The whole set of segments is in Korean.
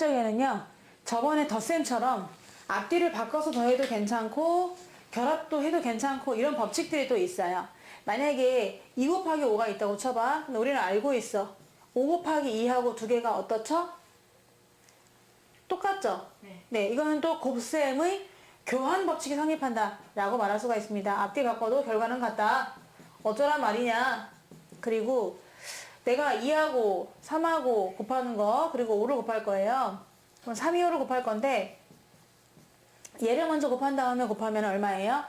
적에는요, 저번에 덧셈처럼 앞뒤를 바꿔서 더해도 괜찮고, 결합도 해도 괜찮고, 이런 법칙들이 또 있어요. 만약에 2 곱하기 5가 있다고 쳐봐. 근데 우리는 알고 있어. 5 곱하기 2하고 두 개가 어떻죠? 똑같죠? 네. 네, 이거는 또 곱셈의 교환 법칙이 성립한다. 라고 말할 수가 있습니다. 앞뒤 바꿔도 결과는 같다. 어쩌란 말이냐. 그리고 내가 2하고 3하고 곱하는 거, 그리고 5를 곱할 거예요. 그럼 3, 2, 5를 곱할 건데, 얘를 먼저 곱한 다음에 곱하면 얼마예요?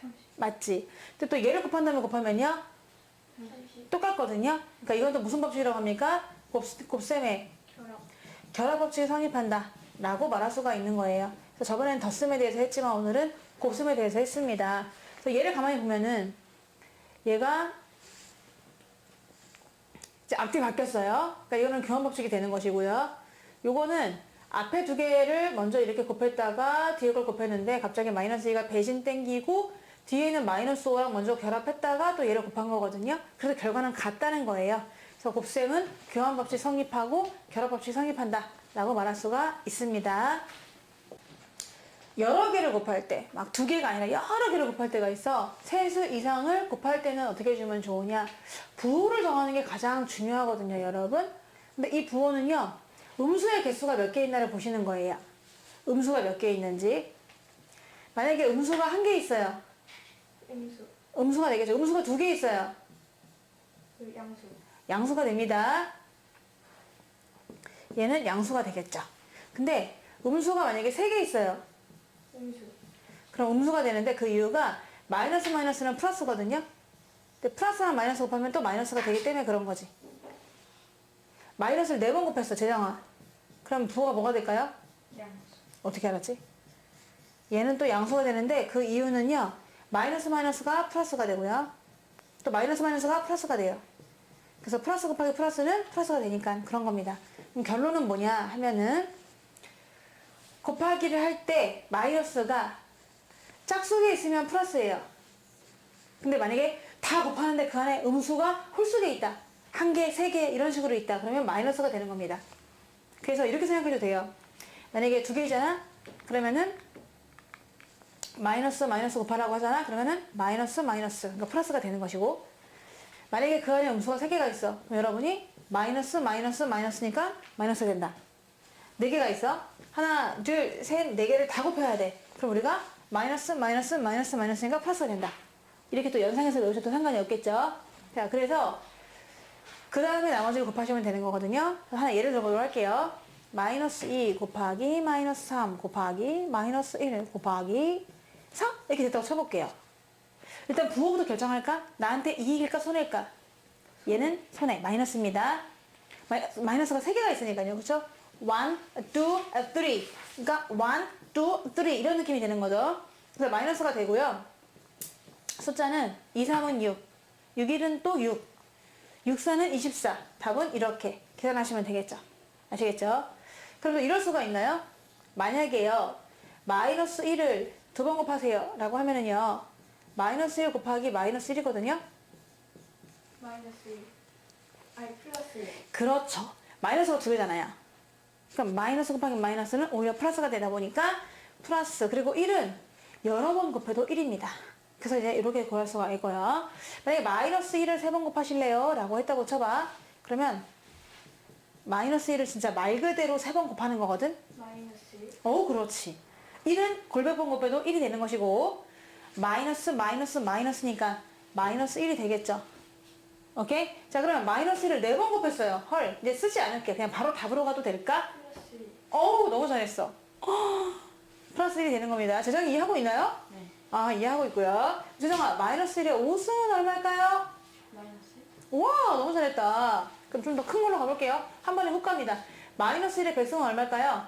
30. 맞지? 근데 또 얘를 곱한 다음에 곱하면요? 30. 똑같거든요? 그러니까 이건 또 무슨 법칙이라고 합니까? 곱, 곱셈의 결합. 결합 법칙이 성립한다. 라고 말할 수가 있는 거예요. 그래서 저번에는 덧셈에 대해서 했지만 오늘은 곱셈에 대해서 했습니다. 그래서 얘를 가만히 보면은 얘가 이제 앞뒤 바뀌었어요. 그러니까 이거는 교환 법칙이 되는 것이고요. 요거는 앞에 두 개를 먼저 이렇게 곱했다가 뒤에 걸 곱했는데 갑자기 마이너스 2가 배신 땡기고 뒤에는 마이너스 5랑 먼저 결합했다가 또 얘를 곱한 거거든요. 그래서 결과는 같다는 거예요. 그래서 곱셈은 교환 법칙 성립하고 결합 법칙 성립한다. 라고 말할 수가 있습니다. 여러 개를 곱할 때, 막 두 개가 아니라 여러 개를 곱할 때가 있어. 세수 이상을 곱할 때는 어떻게 해주면 좋으냐. 부호를 정하는 게 가장 중요하거든요, 여러분. 근데 이 부호는요, 음수의 개수가 몇 개 있나를 보시는 거예요. 음수가 몇 개 있는지. 만약에 음수가 한 개 있어요. 음수. 음수가 되겠죠. 음수가 두 개 있어요. 그 양수. 양수가 됩니다. 얘는 양수가 되겠죠. 근데 음수가 만약에 세 개 있어요. 음수. 그럼 음수가 되는데 그 이유가 마이너스 마이너스는 플러스거든요. 근데 플러스랑 마이너스 곱하면 또 마이너스가 되기 때문에 그런 거지. 마이너스를 네 번 곱했어, 재정아. 그럼 부호가 뭐가 될까요? 양수. 어떻게 알았지? 얘는 또 양수가 되는데 그 이유는요. 마이너스 마이너스가 플러스가 되고요. 또 마이너스 마이너스가 플러스가 돼요. 그래서 플러스 곱하기 플러스는 플러스가 되니까 그런 겁니다. 그럼 결론은 뭐냐 하면은 곱하기를 할 때 마이너스가 짝수에 있으면 플러스예요. 근데 만약에 다 곱하는데 그 안에 음수가 홀수에 있다. 한 개, 세 개 이런 식으로 있다. 그러면 마이너스가 되는 겁니다. 그래서 이렇게 생각해도 돼요. 만약에 두 개잖아? 그러면은 마이너스 마이너스 곱하라고 하잖아? 그러면은 마이너스 마이너스 그러니까 플러스가 되는 것이고 만약에 그 안에 음수가 세 개가 있어. 그럼 여러분이 마이너스 마이너스 마이너스니까 마이너스 된다. 네 개가 있어. 하나, 둘, 셋, 네 개를 다 곱해야 돼. 그럼 우리가 마이너스 마이너스 마이너스 마이너스니까 플러스가 된다. 이렇게 또 연상해서 넣으셔도 상관이 없겠죠. 자, 그래서 그 다음에 나머지를 곱하시면 되는 거거든요. 하나 예를 들어보도록 할게요. 마이너스 2 곱하기 마이너스 3 곱하기 마이너스 1 곱하기 4 이렇게 됐다고 쳐볼게요. 일단 부호부터 결정할까? 나한테 이익일까 손해일까? 얘는 손해 마이너스입니다. 마이, 마이너스가 3개가 있으니까요. 그렇죠? 1, 2, 3 그러니까 1, 2, 3 이런 느낌이 되는 거죠. 그래서 마이너스가 되고요. 숫자는 2, 3은 6 6, 1은 또 6 6, 4는 24 답은 이렇게 계산하시면 되겠죠. 아시겠죠? 그럼 이럴 수가 있나요? 만약에요. 마이너스 1을 두 번 곱하세요. 라고 하면은요. 마이너스 1 곱하기 마이너스 1이거든요. 마이너스 1. 아니 플러스 1. 그렇죠. 마이너스가 두 개잖아요. 그럼 마이너스 곱하기 마이너스는 오히려 플러스가 되다 보니까 플러스 그리고 1은 여러 번 곱해도 1입니다. 그래서 이제 이렇게 구할 수가 있고요. 만약에 마이너스 1을 세 번 곱하실래요? 라고 했다고 쳐봐. 그러면 마이너스 1을 진짜 말 그대로 세 번 곱하는 거거든? 마이너스 1. 어, 그렇지. 1은 골백번 곱해도 1이 되는 것이고, 마이너스, 마이너스, 마이너스니까 마이너스 1이 되겠죠. 오케이? 자, 그러면 마이너스 1을 4번 곱했어요. 헐, 이제 쓰지 않을게. 그냥 바로 답으로 가도 될까? 플러스 1. 어우, 너무 잘했어. 허, 플러스 1이 되는 겁니다. 재정이 이해하고 있나요? 네. 아, 이해하고 있고요. 재정아, 마이너스 1의 5승은 얼마일까요? 마이너스 우와, 너무 잘했다. 그럼 좀 더 큰 걸로 가볼게요. 한 번에 훅 갑니다. 마이너스 1의 100승은 얼마일까요?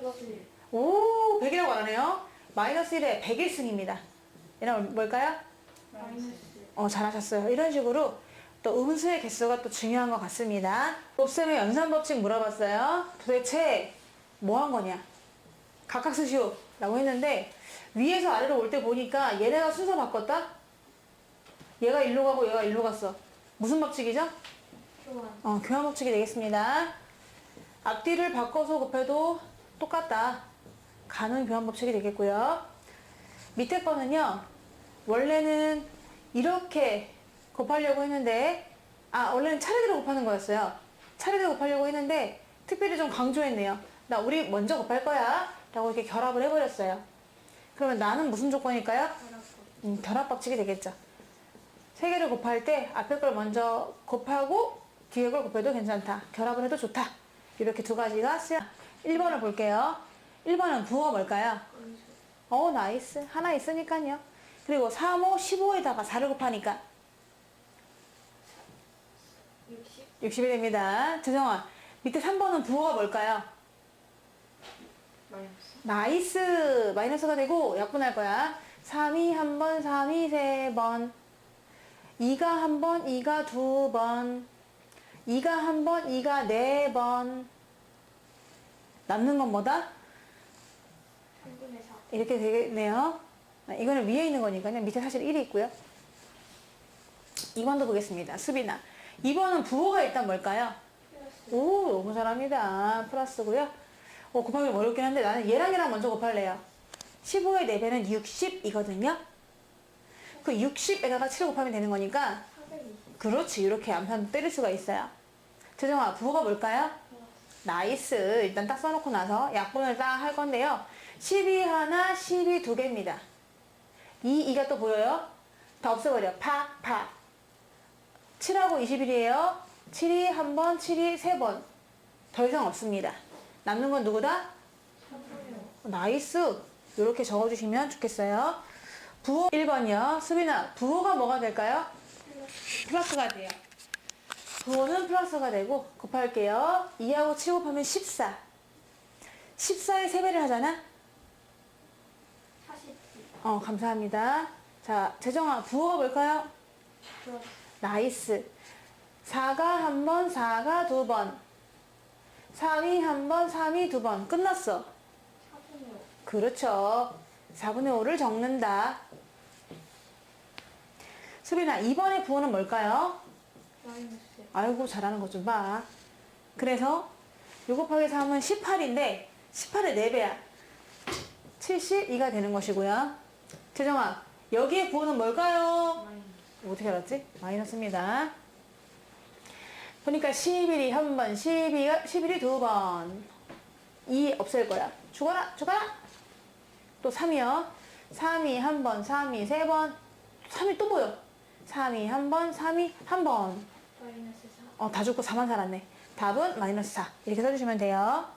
플러스 1. 오, 100이라고 안 하네요. 마이너스 1의 101승입니다. 얘는 뭘까요? 마이너스 1. 어, 잘하셨어요. 이런 식으로 또 음수의 개수가 또 중요한 것 같습니다. 곱셈의 연산 법칙 물어봤어요. 도대체 뭐 한 거냐? 각각 쓰시오. 라고 했는데 위에서 아래로 올 때 보니까 얘네가 순서 바꿨다? 얘가 일로 가고 얘가 일로 갔어. 무슨 법칙이죠? 교환. 어, 교환 법칙이 되겠습니다. 앞뒤를 바꿔서 곱해도 똑같다. 가는 교환 법칙이 되겠고요. 밑에 거는요. 원래는 이렇게 곱하려고 했는데 아 원래는 차례대로 곱하는 거였어요. 차례대로 곱하려고 했는데 특별히 좀 강조했네요. 나 우리 먼저 곱할 거야 라고 이렇게 결합을 해버렸어요. 그러면 나는 무슨 조건일까요? 음, 결합 법칙이 되겠죠. 세 개를 곱할 때 앞에 걸 먼저 곱하고 뒤에 걸 곱해도 괜찮다. 결합을 해도 좋다. 이렇게 두 가지가 쓰여. 1번을 볼게요. 1번은 부호가 뭘까요? 어, 나이스. 하나 있으니까요. 그리고 3, 5, 15에다가 4를 곱하니까 60. 60이 됩니다. 재정아, 밑에 3번은 부호가 뭘까요? 마이너스. 나이스. 마이너스가 되고 약분할 거야. 3이 한 번, 3이 세 번. 2가 한 번, 2가 두 번. 2가 한 번, 2가 네 번. 남는 건 뭐다? 3분의 4. 이렇게 되겠네요. 아, 이거는 위에 있는 거니까요. 밑에 사실 1이 있고요. 2번도 보겠습니다. 수빈아. 2번은 부호가 일단 뭘까요? 오, 너무 잘합니다. 플러스고요. 어, 곱하기 어렵긴 한데 나는 얘랑 얘랑 먼저 곱할래요. 15의 4배는 60이거든요. 그 60에다가 7을 곱하면 되는 거니까 420. 그렇지. 이렇게 암산 때릴 수가 있어요. 재정아, 부호가 뭘까요? 나이스. 일단 딱 써놓고 나서 약분을 딱 할 건데요. 12 하나, 12 두 개입니다. 2, 2가 또 보여요? 다 없애버려. 파, 파. 7하고 21이에요. 7이 한 번, 7이 세 번. 더 이상 없습니다. 남는 건 누구다? 3분의 5. 나이스. 이렇게 적어주시면 좋겠어요. 부호 1번이요. 수빈아, 부호가 뭐가 될까요? 플러스. 플러스가 돼요. 부호는 플러스가 되고 곱할게요. 2하고 7 곱하면 14. 14의 3배를 하잖아? 40. 어, 감사합니다. 자, 재정아, 부호가 뭘까요? 플러스. 나이스. 4가 한 번, 4가 두 번. 3이 한 번, 3이 두 번. 끝났어. 4분의 5. 그렇죠. 4분의 5를 적는다. 수빈아, 2번의 부호는 뭘까요? 아이고 잘하는 것 좀 봐. 그래서 6 곱하기 3은 18인데 18의 4배야. 72가 되는 것이고요. 재정아 여기에 부호는 뭘까요? 어떻게 알았지? 마이너스입니다. 보니까 11이 한 번, 12가 11이 두 번. 2 없앨 거야. 죽어라, 죽어라. 또 3이요. 3이 한 번, 3이 세 번. 3이 또 보여. 3이 한 번, 3이 한 번. 마이너스 4. 어, 다 죽고 4만 살았네. 답은 마이너스 4. 이렇게 써주시면 돼요.